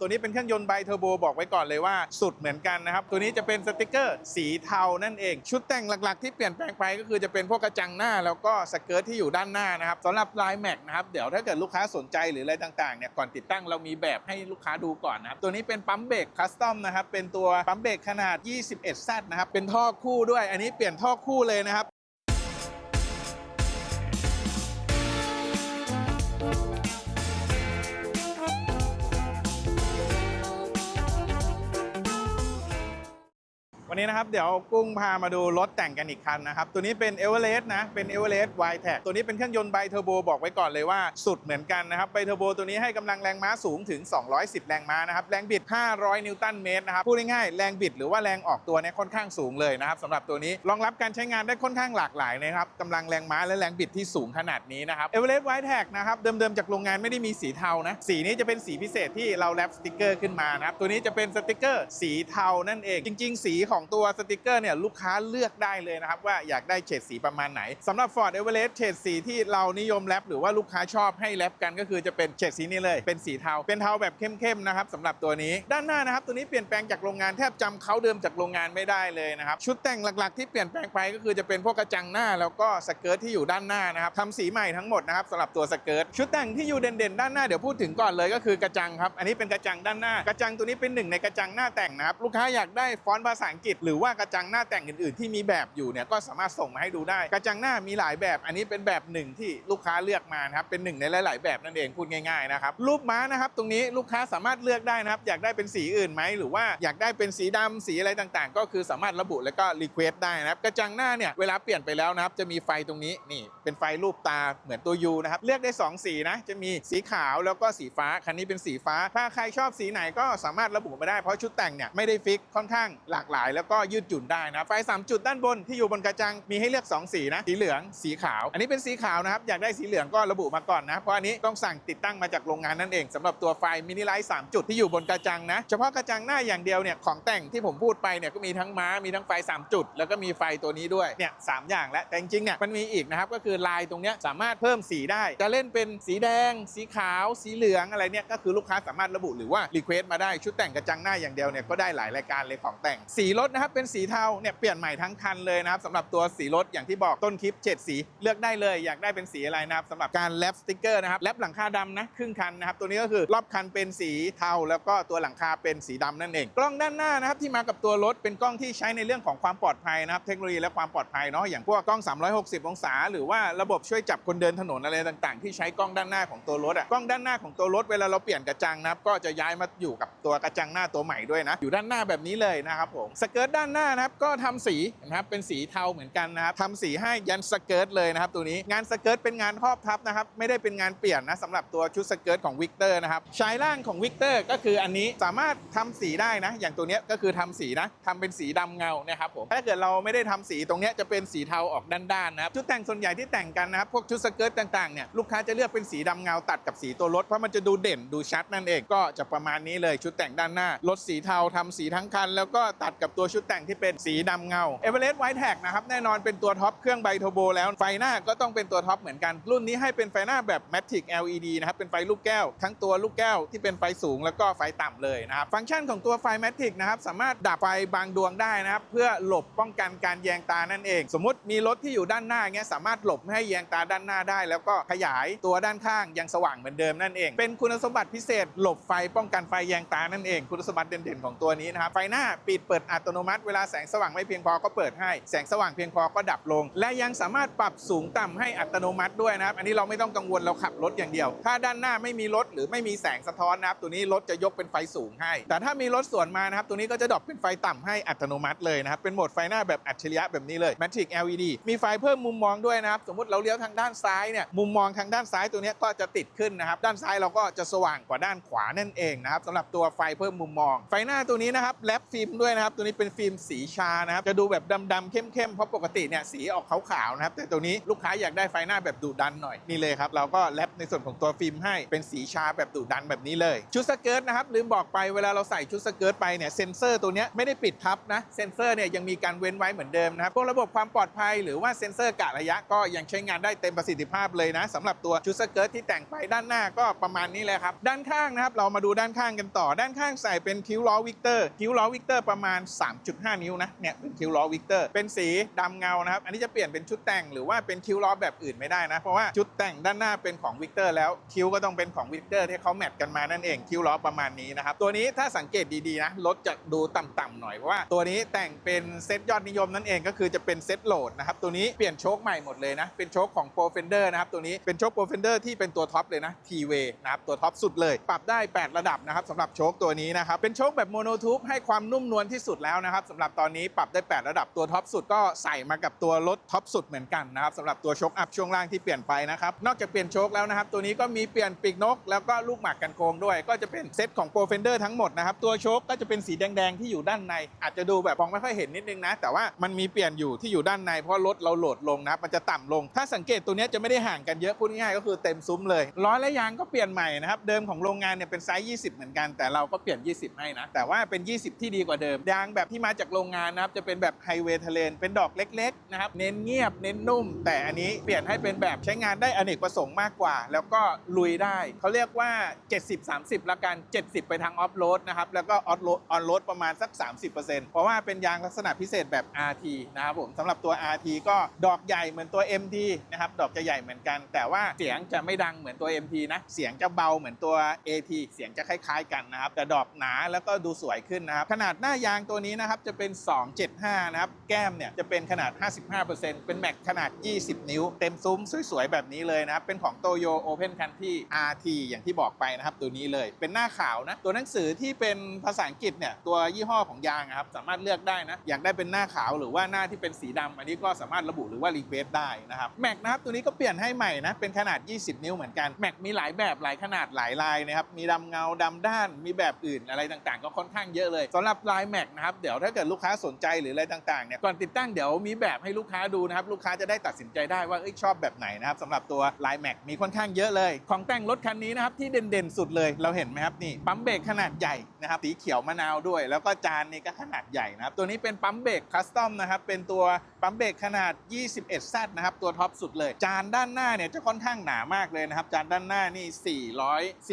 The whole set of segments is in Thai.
ตัวนี้เป็นเครื่องยนต์ไบเทอร์โบบอกไว้ก่อนเลยว่าสุดเหมือนกันนะครับ ตัวนี้จะเป็นสติกเกอร์สีเทานั่นเอง ชุดแต่งหลักๆ ที่เปลี่ยนแปลงไปก็คือจะเป็นพวกกระจังหน้า แล้วก็สเกิร์ตที่อยู่ด้านหน้านะครับสำหรับลายแม็กนะครับเดี๋ยวถ้าเกิดลูกค้าสนใจหรืออะไรต่างๆเนี่ยก่อนติดตั้งเรามีแบบให้ลูกค้าดูก่อนนะครับตัวนี้เป็นปั๊มเบรกคัสตอมนะครับเป็นตัวปั๊มเบรกขนาด 21 z นะครับเป็นท่อคู่ด้วย อันนี้เปลี่ยนท่อคู่เลยนะครับ วันนี้นะครับเดี๋ยวกุ้งพามาดูรถแต่งกันอีกคันนะครับ ตัวนี้เป็น e v e r e s t นะ เป็น e v e r e s t y t e c ตัวนี้เป็นเครื่องยนต์ไบเทอร์โบบอกไว้ก่อนเลยว่าสุดเหมือนกันนะครับไบเทอร์โบตัวนี้ให้กำลังแรงม้าสูงถึง 210 แรงม้านะครับ แรงบิด 500 นิวตันเมตรนะครับ พูดง่ายๆแรงบิดหรือว่าแรงออกตัวเนี่ยค่อนข้างสูงเลยนะครับสำหรับตัวนี้รองรับการใช้งานได้ค่อนข้างหลากหลายนะครับกำลังแรงม้าและแรงบิดที่สูงขนาดนี้นะครับ e v e r e s t y t e c นะครับเดิมๆจากโรงงานไม่ได้มีสีเทานะสีนี้จะเป็นสีพิเศษที่เราแรปสติกเกอร์ขึ้นมานะครับตัวนี้จะเป็นสติกเกอร์สีเทานั่นเองจริง ๆ สีของสองตัวสติกเกอร์เนี่ยลูกค้าเลือกได้เลยนะครับ ว่าอยากได้เฉดสีประมาณไหนสำหรับ Ford Everest เฉดสีที่เรานิยมแรปหรือว่าลูกค้าชอบให้แรปกันก็คือจะเป็นเฉดสีนี้เลย เป็นสีเทา เป็นเทาแบบเข้มๆนะครับสำหรับตัวนี้ด้านหน้านะครับ ตัวนี้เปลี่ยนแปลงจากโรงงานแทบจำเขาเดิมจากโรงงานไม่ได้เลยนะครับชุดแต่งหลักๆ ที่เปลี่ยนแปลงไปก็คือจะเป็นพวกกระจังหน้าแล้วก็สเกิร์ตที่อยู่ด้านหน้านะครับทำสีใหม่ทั้งหมดนะครับสำหรับตัวสเกิร์ตชุดแต่งที่อยู่เด่นๆด้านหน้าเดี๋ยวพูดถึงก่อนเลยก็คือกระจังครับอันนี้เป็นกระจังด้านหน้ากระจังตัวนี้เป็นหนึ่งในกระจังหน้าแต่งนะครับลูกค้าอยากได้ฟอนต์ภาษาอังกฤษหรือว่ากระจังหน้าแต่งอื่น ๆ ที่มีแบบอยู่เนี่ยก็สามารถส่งมาให้ดูได้ กระจังหน้ามีหลายแบบ อันนี้เป็นแบบหนึ่งที่ลูกค้าเลือกมานะครับเป็นหนึ่งในหลาย ๆ แบบนั่นเองพูดง่าย ๆ นะครับรูปม้านะครับตรงนี้ลูกค้าสามารถเลือกได้นะครับอยากได้เป็นสีอื่นไหมหรือว่าอยากได้เป็นสีดำสีอะไรต่างๆ ก็คือสามารถระบุแล้วก็รีเควสได้นะครับกระจังหน้าเนี่ยเวลาเปลี่ยนไปแล้วนะครับจะมีไฟตรงนี้นี่เป็นไฟรูปตาเหมือนตัวยูนะครับเลือกได้สองสีนะจะมีสีขาวแล้วก็สีฟ้าคันนี้เป็นสีฟ้า ถ้าใครชอบสีไหนก็สามารถระบุมาได้เพราะชุดแต่งเนี่ยไม่ได้ฟิกค่อนข้างหลากหลายแล้วแล้วก็ยืดหยุ่นได้นะไฟสามจุดด้านบนที่อยู่บนกระจังมีให้เลือก 2 สีนะสีเหลืองสีขาว อันนี้เป็นสีขาวนะครับอยากได้สีเหลืองก็ระบุมาก่อนนะเพราะอันนี้ต้องสั่งติดตั้งมาจากโรงงานนั่นเองสำหรับตัวไฟมินิไลท์3จุดที่อยู่บนกระจังนะเฉพาะกระจังหน้าอย่างเดียวเนี่ยของแต่งที่ผมพูดไปเนี่ยก็มีทั้งม้ามีทั้งไฟ 3 จุด แล้วก็มีไฟตัวนี้ด้วยเนี่ยสามอย่างแล้วแต่จริงๆเนี่ยมันมีอีกนะครับก็คือลายตรงเนี้ยสามารถเพิ่มสีได้ จะเล่นเป็นสีแดง สีขาว สีเหลืองอะไรเนี่ยก็คือลูกค้าสามารถระบุหรือว่ารีเควสมาได้ชุดแต่งกระจังหน้าอย่างเดียวเนี่ยก็ได้หลายรายการเลยของแต่งสีรถนะครับเป็นสีเทาเนี่ยเปลี่ยนใหม่ทั้งคันเลยนะครับสำหรับตัวสีรถอย่างที่บอกต้นคลิปเฉดสีเลือกได้เลยอยากได้เป็นสีอะไรนะครับสำหรับการแรปสติกเกอร์นะครับแรปหลังคาดำนะครึ่งคันนะครับตัวนี้ก็คือรอบคันเป็นสีเทา แล้วก็ตัวหลังคาเป็นสีดำนั่นเอง กล้องด้านหน้านะครับที่มากับตัวรถเป็นกล้องที่ใช้ในเรื่องของความปลอดภัยนะครับเทคโนโลยีและความปลอดภัยเนาะอย่างพวกกล้อง 360 องศา หรือว่าระบบช่วยจับคนเดินถนนอะไรต่าง ๆ ที่ใช้กล้องด้านหน้าของตัวรถอะกล้องด้านหน้าของตัวรถเวลาเราเปลี่ยนกระจังนะครับก็จะย้ายมาอยู่กับตัวกระจังหน้าตัวใหม่ด้วยนะอยู่ด้านหน้าแบบนี้เลยนะครับผมสเกร์ตด้านหน้านะครับก็ทำสีนะครับเป็นสีเทาเหมือนกันนะครับทำสีให้ยันสเกิร์ตเลยนะครับตัวนี้งานสเกิร์ตเป็นงานครอบทับนะครับไม่ได้เป็นงานเปลี่ยนนะสำหรับตัวชุดสเกิร์ตของวิกเตอร์นะครับชายล่างของวิกเตอร์ก็คืออันนี้สามารถทำสีได้นะ อย่างตัวนี้ก็คือทำสีนะทำเป็นสีดำเงานะครับผมถ้าเกิดเราไม่ได้ทำสีตรงนี้จะเป็นสีเทาออกด้านๆนะครับชุดแต่งส่วนใหญ่ที่แต่งกันนะครับพวกชุดสเกิร์ตต่างๆเนี่ยลูกค้าจะเลือกเป็นสีดำเงาตัดกับสีตัวรถเพราะมันจะดูเด่นดูชัดนั่นเองก็จะประมาณนี้เลยชุดแต่งด้านหน้ารถสีเทาทำสีทั้งคัน แล้วก็ตัดกับตัวชุดแต่งที่เป็นสีดำเงาเอเวอเรสต์ไวท์แท็กนะครับแน่นอนเป็นตัวท็อปเครื่องไบโทโบแล้วไฟหน้าก็ต้องเป็นตัวท็อปเหมือนกัน รุ่นนี้ให้เป็นไฟหน้าแบบ Matic LED นะครับเป็นไฟลูกแก้ว ทั้งตัวลูกแก้วที่เป็นไฟสูงแล้วก็ไฟต่ำเลยนะครับฟังก์ชันของตัวไฟ Matic นะครับสามารถดับไฟบางดวงได้นะครับเพื่อหลบป้องกันการแยงตานั่นเอง สมมติมีรถที่อยู่ด้านหน้าเงี้ยสามารถหลบไม่ให้แยงตาด้านหน้าได้ แล้วก็ขยายตัวด้านข้างยังสว่างเหมือนเดิมนั่นเอง เป็นคุณสมบัติพิเศษ หลบไฟป้องกันไฟแยงตานั่นเอง คุณสมบัติเด่นๆของตัวนี้นะครับไฟหน้าปิดเปิดอัตโนมัติ เวลาแสงสว่างไม่เพียงพอก็เปิดให้ แสงสว่างเพียงพอก็ดับลง และยังสามารถปรับสูงต่ำให้อัตโนมัติด้วยนะครับ อันนี้เราไม่ต้องกังวลเราขับรถอย่างเดียว ถ้าด้านหน้าไม่มีรถหรือไม่มีแสงสะท้อนนะครับ ตัวนี้รถจะยกเป็นไฟสูงให้ แต่ถ้ามีรถสวนมานะครับ ตัวนี้ก็จะดรอปเป็นไฟต่ำให้อัตโนมัติเลยนะครับ เป็นโหมดไฟหน้าแบบอัจฉริยะแบบนี้เลย Matic LED มีไฟเพิ่มมุมมองด้วยนะครับ สมมติเราเลี้ยวทางด้านซ้ายเนี่ย มุมมองทางด้านซ้ายตัวนี้ก็จะติดขึ้นนะครับ ด้านซ้ายเราก็จะสว่างกว่าด้านขวานั่นเองนะครับสำหรับตัวไฟเพิ่มมุมมอง ไฟหน้าตัวนี้นะครับแรปฟิล์มด้วยนะครับตัวนี้เป็นฟิล์มสีชานะครับ จะดูแบบดำๆเข้มๆ เพราะปกติเนี่ยสีออกขาวๆนะครับ แต่ตัวนี้ลูกค้าอยากได้ไฟหน้าแบบดุดันหน่อย นี่เลยครับ เราก็แรปในส่วนของตัวฟิล์มให้เป็นสีชาแบบดุดันแบบนี้เลย ชุดสเกิร์ตนะครับลืมบอกไปเวลาเราใส่ชุดสเกิร์ตไปเนี่ยเซ็นเซอร์ตัวเนี้ยไม่ได้ปิดทับนะเซ็นเซอร์เนี่ยยังมีการเว้นไว้เหมือนเดิมนะครับพวกระบบความปลอดภัยหรือว่าเซ็นเซอร์กะระยะก็ยังใช้งานได้เต็มประสิทธิภาพเลยนะสำหรับตัวชุดสเกิร์ตที่แต่งไปด้านหน้าก็ประมาณนี้แหละครับด้านข้างนะครับเรามาดูด้านข้างกันต่อ ด้านข้างใส่เป็นคิ้วล้อวิกเตอร์คิ้วล้อวิกเตอร์ประมาณ3.5 นิ้วนะเนี่ยเป็นคิ้วล้อวิกเตอร์เป็นสีดำเงานะครับ อันนี้จะเปลี่ยนเป็นชุดแต่งหรือว่าเป็นคิ้วล้อแบบอื่นไม่ได้นะ เพราะว่าชุดแต่งด้านหน้าเป็นของวิกเตอร์แล้วคิ้วก็ต้องเป็นของวิกเตอร์ที่เขาแมทกันมานั่นเองคิ้วล้อประมาณนี้นะครับตัวนี้ถ้าสังเกตดีๆนะรถจะดูต่ำๆหน่อยเพราะว่า ตัวนี้แต่งเป็นเซตยอดนิยมนั่นเองก็คือจะเป็นเซตโหลดนะครับตัวนี้เปลี่ยนโชคใหม่หมดเลยนะเป็นโชคของ Pro Fender นะครับตัวนี้เป็นโชค Pro Fender ที่เป็นตัวท็อปเลยนะ T-Way นะครับตัวท็อปสุดเลย ปรับได้ 8 ระดับนะครับสำหรับโชคตัวนี้นะครับเป็นโชคแบบโมโนทูบให้ความนุ่มนวลที่สุดแล้วนะครับสำหรับตอนนี้ปรับได้ 8 ระดับตัวท็อปสุดก็ใส่มากับตัวรถท็อปสุดเหมือนกันนะครับสำหรับตัวโชคอัพช่วงล่างที่เปลี่ยนไปนะครับนอกจากเปลี่ยนโชคแล้วนะครับตัวนี้ก็มีเปลี่ยนปีกนก แล้วก็ลูกหมากกันโค้งด้วย ก็จะเป็นเซตของ Pro Fender ทั้งหมดนะครับตัวโชคก็จะเป็นสีแดงๆที่อยู่ด้านใน อาจจะดูแบบมองไม่ค่อยเห็นนิดนึงนะ แต่ว่ามันมีเปลี่ยนอยู่ที่อยู่ด้านใน เพราะรถเราโหลดลงนะมันจะต่ำลง ถ้าสังเกตตัวนี้จะไม่ได้ห่างกันเยอะพูดง่ายๆก็คือเต็มซุ้มเลยล้อและยางก็เปลี่ยนใหม่นะครับเดิมของโรงงานเนี่ยเป็นไซส์ 20 เหมือนกันแต่เราก็เปลี่ยน 20 ให้นะแต่ว่าเป็น 20 ที่ดีกว่าเดิมยางแบบที่มาจากโรงงานนะครับจะเป็นแบบไฮเวย์ทะเลนเป็นดอกเล็กๆนะครับเน้นเงียบเน้นนุ่ม แต่อันนี้เปลี่ยนให้เป็นแบบใช้งานได้อเนกประสงค์มากกว่า แล้วก็ลุยได้เขาเรียกว่า 70-30 ละกัน 70 ไปทางออฟโรดนะครับแล้วก็ออฟโรดออนโรดประมาณสัก 30%เพราะว่าเป็นยางลักษณะพิเศษแบบ RT นะครับผมสำหรับตัว RT ก็ดอกใหญ่เหมือนตัว MT นะครับดอกจะใหญ่เหมือนกัน แต่ว่าเสียงจะไม่ดังเหมือนตัว MT นะเสียงจะเบาเหมือนตัว AT เสียงจะคล้ายๆ กันนะครับแต่ดอกหนาแล้วก็ดูสวยขึ้นนะครับขนาดหน้ายางตัวนี้นะครับจะเป็น 275 นะครับ แก้มเนี่ยจะเป็นขนาด 55%เป็นแม็กขนาด 20 นิ้ว เต็มซุ้มสวยๆ แบบนี้เลยนะครับ เป็นของโตโย Open Country RT อย่างที่บอกไปนะครับ ตัวนี้เลยเป็นหน้าขาวนะ ตัวหนังสือที่เป็นภาษาอังกฤษเนี่ย ตัวยี่ห้อของยางอะครับ สามารถเลือกได้นะ อยากได้เป็นหน้าขาวหรือว่าหน้าที่เป็นสีดำอันนี้ก็สามารถระบุหรือว่ารีเควสได้นะครับแม็กนะครับตัวนี้ก็เปลี่ยนให้ใหม่นะเป็นขนาด 20 นิ้วเหมือนกันแม็กมีหลายแบบหลายขนาดหลายลายนะครับมีดำเงาดำด้านมีแบบอื่นอะไรต่างๆ ก็ค่อนข้างเยอะเลยสำหรับลายแม็กนะครับเดี๋ยวี๋ยวถ้าเกิดลูกค้าสนใจหรืออะไรต่างๆเนี่ยก่อนติดตั้งเดี๋ยวมีแบบให้ลูกค้าดูนะครับลูกค้าจะได้ตัดสินใจได้ว่าชอบแบบไหนนะครับสำหรับตัวลายแม็กมีค่อนข้างเยอะเลย ของแต่งรถคันนี้นะครับที่เด่นๆสุดเลยเราเห็นไหมครับนี่ปั๊มเบรกขนาดใหญ่นะครับสีเขียวมะนาวด้วย แล้วก็จานนี่ก็ขนาดใหญ่นะครับตัวนี้เป็นปั๊มเบรกคัสตอมนะครับเป็นตัวปั๊มเบรกขนาด 21 z นะครับ ตัวท็อปสุดเลย จานด้านหน้าเนี่ยจะค่อนข้างหนามากเลยนะครับ จานด้านหน้านี่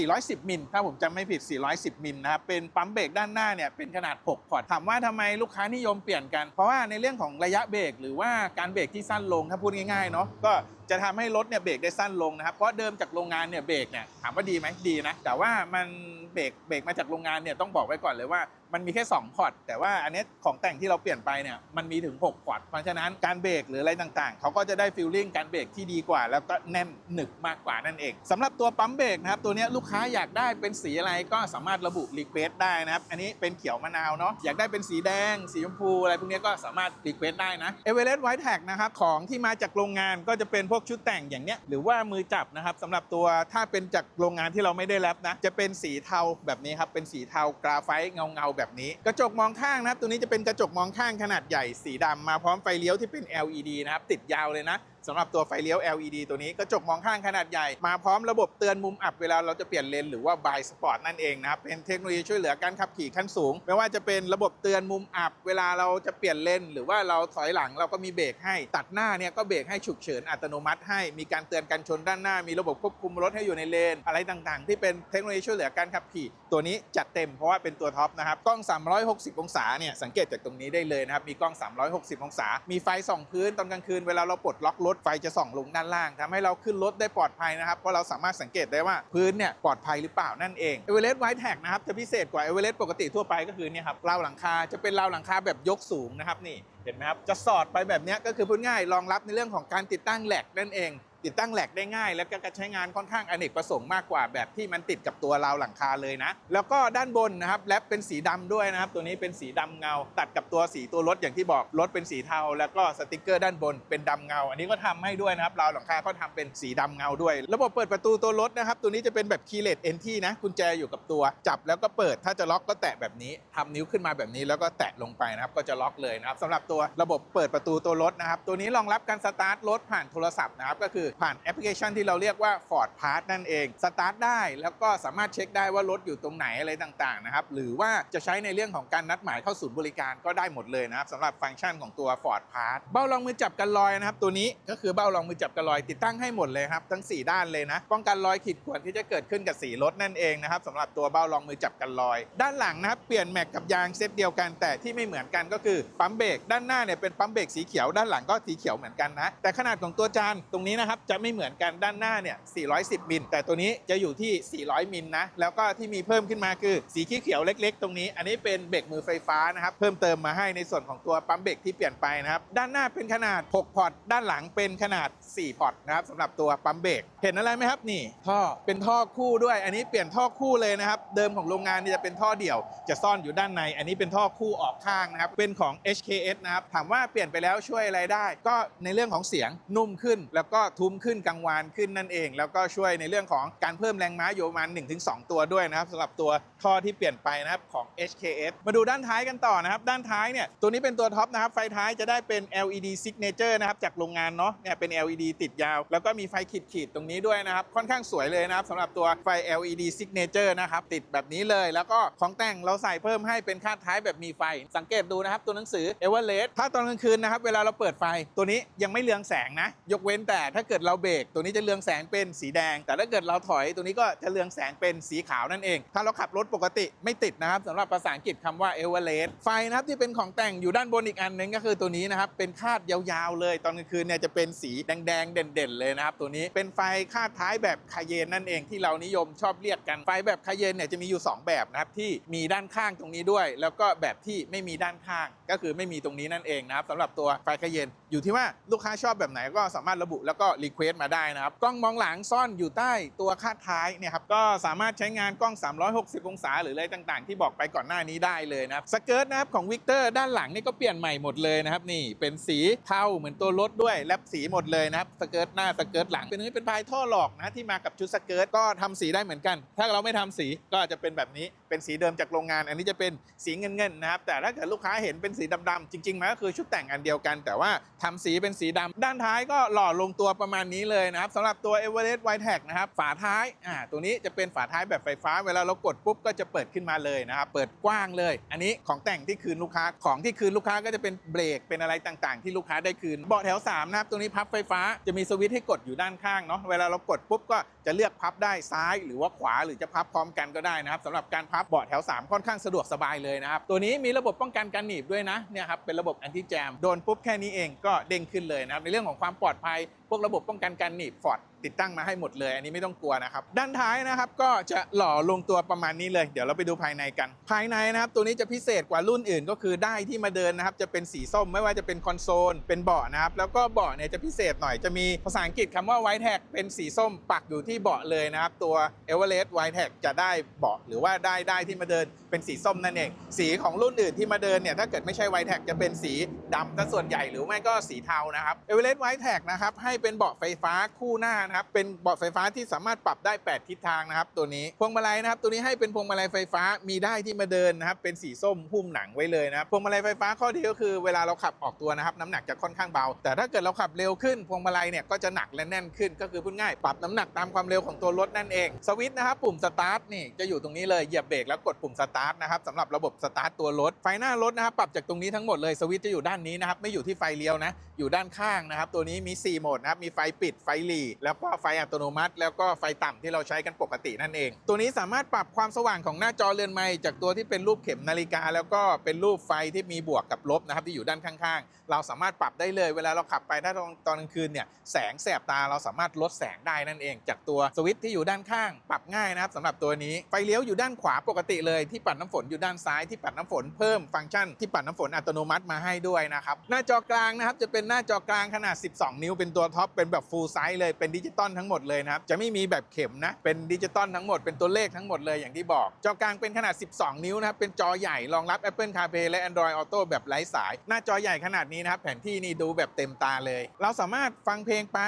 400 410 มิล ถ้าผมจำไม่ผิด 410 มิลนะครับ เป็นปั๊มเบรกด้านหน้าเนี่ยเป็นขนาด 6 พอร์ต ถามว่าทำไมลูกค้านิยมเปลี่ยนกัน เพราะว่าในเรื่องของระยะเบรกหรือว่าการเบรกที่สั้นลง ถ้าพูดง่ายๆเนาะ ก็ จะทำให้รถเนี่ยเบรกได้สั้นลงนะครับ เพราะเดิมจากโรงงานเนี่ยเบรกเนี่ยถามว่าดีไหมดีนะ แต่ว่ามันเบรกเบรกมาจากโรงงานเนี่ยต้องบอกไว้ก่อนเลยว่ามันมีแค่ 2 พอร์ตแต่ว่าอันนี้ของแต่งที่เราเปลี่ยนไปเนี่ยมันมีถึง 6 พอร์ตเพราะฉะนั้นการเบรกหรืออะไรต่างๆ เขาก็จะได้ฟีลลิ่งการเบรกที่ดีกว่า แล้วก็แน่นหนึบมากกว่านั่นเองสำหรับตัวปั๊มเบรกนะครับ ตัวนี้ลูกค้าอยากได้เป็นสีอะไรก็สามารถระบุรีเควสได้นะครับ อันนี้เป็นเขียวมะนาวเนาะอยากได้เป็นสีแดง สีชมพูอะไรพวกนี้ก็สามารถรีเควสได้นะเอเวอเรสต์ไวท์แท็กนะครับของที่มาจากโรงงานก็จะเป็นพวกชุดแต่งอย่างเนี้ยหรือว่ามือจับนะครับสำหรับตัวถ้าเป็นจากโรงงานที่เราไม่ได้แรปนะ จะเป็นสีเทาแบบนี้ครับ เป็นสีเทากราไฟต์เงาเงาๆแบบนี้ กระจกมองข้างนะครับตัวนี้จะเป็นกระจกมองข้างขนาดใหญ่สีดำมาพร้อมไฟเลี้ยวที่เป็น LED นะครับติดยาวเลยนะ สำหรับตัวไฟเลี้ยว LED ตัวนี้กระจกมองข้างขนาดใหญ่ มาพร้อมระบบเตือนมุมอับเวลาเราจะเปลี่ยนเลนหรือว่าบายสปอร์ตนั่นเองนะครับ เป็นเทคโนโลยีช่วยเหลือการขับขี่ขั้นสูง ไม่ว่าจะเป็นระบบเตือนมุมอับ เวลาเราจะเปลี่ยนเลนหรือว่าเราถอยหลังเราก็มีเบรกให้ ตัดหน้าเนี่ยก็เบรกให้ฉุกเฉินอัตโนมัติให้ มีการเตือนกันชนด้านหน้า มีระบบควบคุมรถให้อยู่ในเลน อะไรต่างๆ ที่เป็นเทคโนโลยีช่วยเหลือการขับขี่ ตัวนี้จัดเต็มเพราะว่าเป็นตัวท็อปนะครับ กล้อง 360 องศาเนี่ยสังเกตจากตรงนี้ได้เลยนะครับ มีกล้อง 360 องศา มีไฟส่องพื้นตอนกลางคืนเวลาเราปลดล็อกรถไฟจะส่องลงด้านล่างทำให้เราขึ้นรถได้ปลอดภัยนะครับ เพราะเราสามารถสังเกตได้ว่าพื้นเนี่ยปลอดภัยหรือเปล่านั่นเองเอเวอเรสต์ไวท์แท็กนะครับจะพิเศษกว่าเอเวอเรสต์ปกติทั่วไปก็คือเนี่ยครับราวหลังคาจะเป็นราวหลังคาแบบยกสูงนะครับนี่เห็นไหมครับจะสอดไปแบบเนี้ยก็คือพูดง่ายรองรับในเรื่องของการติดตั้งแหลกนั่นเอง ติดตั้งแหลกได้ง่าย แล้วก็การใช้งานค่อนข้างอเนกประสงค์มากกว่าแบบที่มันติดกับตัวราวหลังคาเลยนะ แล้วก็ด้านบนนะครับแรปเป็นสีดำด้วยนะครับ ตัวนี้เป็นสีดำเงา ตัดกับตัวสีตัวรถอย่างที่บอกรถเป็นสีเทา แล้วก็สติกเกอร์ด้านบนเป็นดำเงา อันนี้ก็ทำให้ด้วยนะครับราวหลังคาก็ทำเป็นสีดำเงาด้วย ระบบเปิดประตูตัวรถนะครับ ตัวนี้จะเป็นแบบคีเลสเอนที่นะกุญแจอยู่กับตัว จับแล้วก็เปิดถ้าจะล็อกก็แตะแบบนี้ทำนิ้วขึ้นมาแบบนี้แล้วก็แตะลงไปนะครับก็จะล็อกเลยนะครับสำหรับตัวระบบเปิดประตูตัวรถนะครับตัวนี้รองรับการสตาร์ทรถผ่านโทรศัพท์นะครับก็คือผ่านแอปพลิเคชันที่เราเรียกว่า Ford Pass นั่นเอง สตาร์ทได้แล้วก็สามารถเช็คได้ว่ารถอยู่ตรงไหนอะไรต่างๆนะครับหรือว่าจะใช้ในเรื่องของการนัดหมายเข้าศูนย์บริการก็ได้หมดเลยนะครับสำหรับฟังก์ชันของตัว Ford Pass เบ้ารองมือจับกันรอยนะครับตัวนี้ก็คือเบ้ารองมือจับกันรอยติดตั้งให้หมดเลยครับทั้ง 4 ด้านเลยนะป้องกันรอยขีดข่วนที่จะเกิดขึ้นกับสีรถนั่นเองนะครับสำหรับตัวเบ้ารองมือจับกันรอย ด้านหลังนะครับเปลี่ยนแม็กกับยางเซตเดียวกันแต่ที่ไม่เหมือนกันก็คือปั๊มเบรกด้านหน้าเนี่ยเป็นปั๊มเบรกสีเขียวด้านหลังก็สีเขียวเหมือนกันนะแต่ขนาดของตัวจานตรงนี้นะครับจะไม่เหมือนกันด้านหน้าเนี่ย 410 มิล แต่ตัวนี้จะอยู่ที่ 400 มิลนะ แล้วก็ที่มีเพิ่มขึ้นมาคือสีขี้เขียวเล็ก ๆ ตรงนี้ อันนี้เป็นเบรกมือไฟฟ้านะครับ เพิ่มเติมมาให้ในส่วนของตัวปั๊มเบรกที่เปลี่ยนไปนะครับ ด้านหน้าเป็นขนาด 6 พอร์ต ด้านหลังเป็นขนาด 4 พอร์ตนะครับสำหรับตัวปั๊มเบรก เห็นอะไรไหมครับนี่ ท่อ เป็นท่อคู่ด้วย อันนี้เปลี่ยนท่อคู่เลยนะครับ เดิมของโรงงานนี่จะเป็นท่อเดี่ยว จะซ่อนอยู่ด้านใน อันนี้เป็นท่อคู่ออกข้างนะครับ เป็นของ HKS นะครับ ถามว่าเปลี่ยนไปแล้วช่วยอะไรได้ ก็ในเรื่องของเสียงนุ่มขึ้น แล้วก็ทุมขึ้นกังวานขึ้นนั่นเอง แล้วก็ช่วยในเรื่องของการเพิ่มแรงม้าอยู่ประมาณ1-2 ตัวด้วยนะครับสำหรับตัวท่อที่เปลี่ยนไปนะครับของ HKS มาดูด้านท้ายกันต่อนะครับ ด้านท้ายเนี่ยตัวนี้เป็นตัวท็อปนะครับ ไฟท้ายจะได้เป็น LED signature นะครับจากโรงงานเนาะเนี่ยเป็น LED ติดยาว แล้วก็มีไฟขีดๆตรงนี้ด้วยนะครับ ค่อนข้างสวยเลยนะครับสำหรับตัวไฟ LED signature นะครับติดแบบนี้เลย แล้วก็ของแต่งเราใส่เพิ่มให้เป็นคาดท้ายแบบมีไฟ สังเกตดูนะครับตัวหนังสือ Everest ถ้าตอนกลางคืนนะครับเวลาเราเปิดไฟตัวนี้ยังไม่เรืองแสงนะ ยกเว้นแต่ถ้าเกิดเราเบรกตัวนี้จะเรืองแสงเป็นสีแดง แต่ถ้าเกิดเราถอยตัวนี้ก็จะเรืองแสงเป็นสีขาวนั่นเอง ถ้าเราขับรถปกติไม่ติดนะครับสำหรับภาษาอังกฤษคำว่า Everest ไฟนะครับที่เป็นของแต่งอยู่ด้านบนอีกอันหนึงก็คือตัวนี้นะครับเป็นคาดยาวๆเลย ตอนกลางคืนเนี่ยจะเป็นสีแดงๆเด่นๆเลยนะครับตัวนี้เป็นไฟคาดท้ายแบบคาเยนนั่นเองที่เรานิยมชอบเรียกกันไฟแบบคาเยนเนี่ยจะมีอยู่ 2 แบบนะครับที่มีด้านข้างตรงนี้ด้วย แล้วก็แบบที่ไม่มีด้านข้าง ก็คือไม่มีตรงนี้นั่นเองนะครับสำหรับตัวไฟคาเยนอยู่ที่ว่าลูกค้าชอบแบบไหนก็สามารถระบุแล้วก็รีเควสต์มาได้นะครับ กล้องมองหลังซ่อนอยู่ใต้ตัวคาดท้ายเนี่ยครับก็สามารถใช้งานกล้อง 360 องศา หรืออะไรต่างๆ ที่บอกไปก่อนหน้านี้ได้เลยนะครับสเกิร์ตนะครับของวิกเตอร์ด้านหลังนี่ก็เปลี่ยนใหม่หมดเลยนะครับนี่เป็นสีเทาเหมือนตัวรถด้วยแลบสีหมดเลยนะครับสเกิร์ตหน้าสเกิร์ตหลังเป็นนี้เป็นพายท่อหลอกนะที่มากับชุดสเกิร์ตก็ทำสีได้เหมือนกัน ถ้าเราไม่ทำสีก็จะเป็นแบบนี้เป็นสีเดิมจากโรงงาน อันนี้จะเป็นสีเงินๆนะครับแต่ถ้าเกิดลูกค้าเห็นเป็นสีดำๆจริงๆมันก็คือชุดแต่งอันเดียวกัน แต่ว่าทำสีเป็นสีดำด้านท้ายก็หล่อลงตัวประมาณนี้เลยนะครับสำหรับตัว Everest w i t e Tag นะครับฝาท้ายอ่าตัวนี้จะเป็นฝาท้ายแบบไฟฟ้า เวลาเรากดปุ๊บก็จะเปิดขึ้นมาเลยนะครับเปิดกว้างเลย อันนี้ของแต่งที่คืนลูกค้าของที่คืนลูกค้าก็จะเป็นเบรกเป็นอะไรต่างๆ ที่ลูกค้าได้คืนเบาะแถว3นะครับตัวนี้พับไฟฟ้าจะมีสวิตช์ให้กดอยู่ด้านข้างเนาะเวลาเรากดปุ๊บก็จะเลือกพับได้ซ้าย หรือว่าขวาหรือจะพับพร้อมกันก็ได้นะครับสำหรับการพับเบาะแถว 3 ค่อนข้างสะดวกสบายเลยนะครับตัวนี้มีระบบป้องกันการหนีบด้วยนะเนี่ยครับเป็นระบบแอนตี้แจมโดนปุ๊บแค่นี้เองก็เด้งขึ้นเลยนะครับในเรื่องของความปลอดภัย พวกระบบป้องกันการหนีบฟอร์ดติดตั้งมาให้หมดเลย อันนี้ไม่ต้องกลัวนะครับ ด้านท้ายนะครับก็จะหล่อลงตัวประมาณนี้เลย เดี๋ยวเราไปดูภายในกัน ภายในนะครับ ตัวนี้จะพิเศษกว่ารุ่นอื่น ก็คือได้ที่มาเดินนะครับ จะเป็นสีส้มไม่ว่าจะเป็นคอนโซล เป็นเบาะนะครับ แล้วก็เบาะเนี่ยจะพิเศษหน่อยจะมีภาษาอังกฤษคำว่า White Tag เป็นสีส้มปักอยู่ที่เบาะเลยนะครับ ตัว Everest White Tag จะได้เบาะหรือว่าได้ได้ที่มาเดินเป็นสีส้มนั่นเอง สีของรุ่นอื่นที่มาเดินเนี่ยถ้าเกิดไม่ใช่ White Tag จะเป็นสีดำซะส่วนใหญ่หรือไม่ก็สีเทานะครับ Everest White Tag นะครับให้เป็นเบาะไฟฟ้าคู่หน้านะครับ เป็นเบาะไฟฟ้าที่สามารถปรับได้ 8 ทิศทางนะครับ ตัวนี้ พวงมาลัยนะครับ ตัวนี้ให้เป็นพวงมาลัยไฟฟ้า มีได้ที่มาเดินนะครับ เป็นสีส้มหุ้มหนังไว้เลยนะครับ พวงมาลัยไฟฟ้าข้อดีก็คือเวลาเราขับออกตัวนะครับ น้ำหนักจะค่อนข้างเบา แต่ถ้าเกิดเราขับเร็วขึ้น พวงมาลัยเนี่ยก็จะหนักและแน่นขึ้น ก็คือพูดง่าย ปรับน้ำหนักตามความเร็วของตัวรถนั่นเอง สวิตช์นะครับ ปุ่มสตาร์ทนี่จะอยู่ตรงนี้เลย เหยียบเบรกแล้วกดปุ่มสตาร์ทนะครับสำหรับระบบสตาร์ทตัวรถ ไฟหน้ารถนะครับ ปรับจากตรงนี้ทั้งหมดเลย สวิตช์จะอยู่ด้านนี้นะครับ ไม่อยู่ที่ไฟเลี้ยวนะ อยู่ด้านข้างนะครับ ตัวนี้มี 4 โหมดนะครับ มีไฟปิด ไฟหลีแล้วก็ไฟอัตโนมัติ แล้วก็ไฟต่ำที่เราใช้กันปกตินั่นเอง ตัวนี้สามารถปรับความสว่างของหน้าจอเรือนไม้จากตัวที่เป็นรูปเข็มนาฬิกา แล้วก็เป็นรูปไฟที่มีบวกกับลบนะครับที่อยู่ด้านข้างๆ เราสามารถปรับได้เลย เวลาเราขับไปถ้าตอนตอนกลางคืนเนี่ยแสงแสบตาเราสามารถลดแสงได้นั่นเอง จากตัวสวิตช์ที่อยู่ด้านข้าง ปรับง่ายนะครับสำหรับตัวนี้ไฟเลี้ยวอยู่ด้านขวาปกติเลยที่ปัดน้ำฝนอยู่ด้านซ้ายที่ปัดน้ำฝนเพิ่มฟังก์ชันที่ปัดน้ำฝนอัตโนมัติมาให้ด้วยนะครับหน้าจอกลางนะครับจะเป็นหน้าจอกลางขนาด 12 นิ้วเป็นตัวท็อปเป็นแบบฟูลไซส์เลยเป็นดิจิจิตอลทั้งหมดเลยนะครับ จะไม่มีแบบเข็มนะ เป็นดิจิตอลทั้งหมด เป็นตัวเลขทั้งหมดเลยอย่างที่บอก จอกลางเป็นขนาด 12 นิ้วนะครับ เป็นจอใหญ่รองรับ Apple CarPlay และ Android Auto แบบไร้สาย หน้าจอใหญ่ขนาดนี้นะครับ แผนที่นี่ดูแบบเต็มตาเลย เราสามารถฟังเพลงไป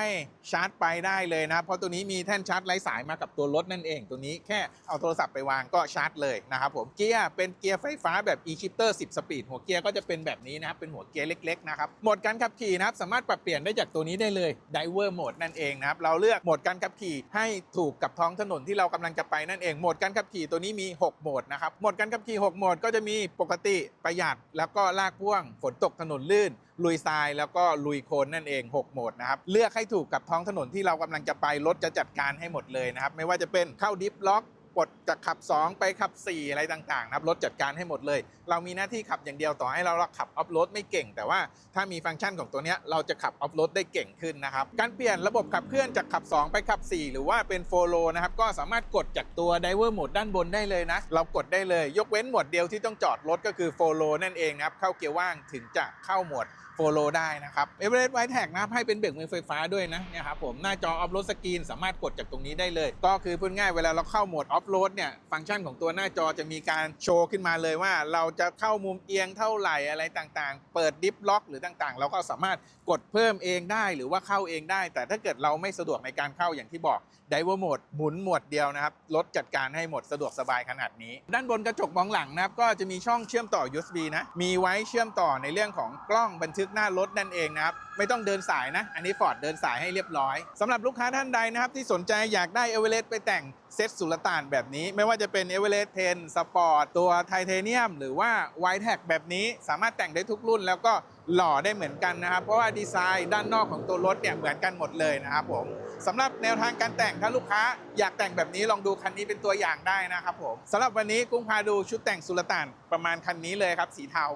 ชาร์จไปได้เลยนะครับ เพราะตัวนี้มีแท่นชาร์จไร้สายมากับตัวรถนั่นเอง ตัวนี้แค่เอาโทรศัพท์ไปวางก็ชาร์จเลยนะครับผม เกียร์เป็นเกียร์ไฟฟ้าแบบ e-shifter 10 สปีด หัวเกียร์ก็จะเป็นแบบนี้นะครับ เป็นหัวเกียร์เล็กๆนะครับ โหมดการขับขี่นะครับ สามารถปรับเปลี่ยนได้จากตัวนี้ได้เลย Diver Mode นั่นเองนะครับเราเลือกโหมดการขับขี่ให้ถูกกับท้องถนนที่เรากำลังจะไปนั่นเองโหมดการขับขี่ตัวนี้มี 6 โหมดนะครับโหมดการขับขี่ 6 โหมดก็จะมีปกติประหยัด แล้วก็ลากพ่วงฝนตกถนนลื่นลุยทรายแล้วก็ลุยโคลนนั่นเอง 6 โหมดนะครับเลือกให้ถูกกับท้องถนนที่เรากำลังจะไปรถจะจัดการให้หมดเลยนะครับไม่ว่าจะเป็นเข้าดิฟล็อก ปลดจากขับ 2 ไปขับ 4 อะไรต่างๆนะครับรถจัดการให้หมดเลย เรามีหน้าที่ขับอย่างเดียวต่อให้เราขับออฟโรดไม่เก่ง แต่ว่าถ้ามีฟังก์ชันของตัวนี้เราจะขับออฟโรดได้เก่งขึ้นนะครับ การเปลี่ยนระบบขับเคลื่อนจากขับ 2 ไปขับ 4 หรือว่าเป็นโฟโลนะครับก็สามารถกดจากตัว Diver Mode ด้านบนได้เลยนะเรากดได้เลย ยกเว้นหมวดเดียวที่ต้องจอดรถก็คือโฟโลนั่นเองนะครับเข้าเกียร์ว่างถึงจะเข้าหมวด โฟโลได้นะครับเอเวอเรสต์ไวท์แท็กนะครับให้เป็นเบรกมือไฟฟ้าด้วยนะเนี่ยครับผมหน้าจอออฟโรดสกรีนสามารถกดจากตรงนี้ได้เลย ก็คือพูดง่ายเวลาเราเข้าโหมดออฟโรดเนี่ยฟังก์ชันของตัวหน้าจอจะมีการโชว์ขึ้นมาเลยว่า เราจะเข้ามุมเอียงเท่าไหร่อะไรต่างๆ เปิดดิฟล็อกหรือต่างๆ เราก็สามารถกดเพิ่มเองได้หรือว่าเข้าเองได้ แต่ถ้าเกิดเราไม่สะดวกในการเข้าอย่างที่บอกไดเวอร์โหมดหมุนหมวดเดียวนะครับรถจัดการให้หมดสะดวกสบายขนาดนี้ ด้านบนกระจกมองหลังนะครับก็จะมีช่องเชื่อมต่อ USB นะมีไว้เชื่อมต่อในเรื่องของกล้องบันทึกหน้ารถนั่นเองนะครับ ไม่ต้องเดินสายนะ อันนี้ฟอร์ดเดินสายให้เรียบร้อยสำหรับลูกค้าท่านใดนะครับ ที่สนใจอยากได้เอเวอเรสต์ไปแต่งเซตสุลต่านแบบนี้ ไม่ว่าจะเป็นเอเวอเรสต์10สปอร์ตตัวไทเทเนียม หรือว่าไวท์แท็กแบบนี้สามารถแต่งได้ทุกรุ่น แล้วก็หล่อได้เหมือนกันนะครับ เพราะว่าดีไซน์ด้านนอกของตัวรถเนี่ยเหมือนกันหมดเลยนะครับผมสำหรับแนวทางการแต่งถ้าลูกค้าอยากแต่งแบบนี้ลองดูคันนี้เป็นตัวอย่างได้นะครับผมสำหรับวันนี้กุ้งพาดูชุดแต่งสุลต่านประมาณคันนี้เลยครับสีเทา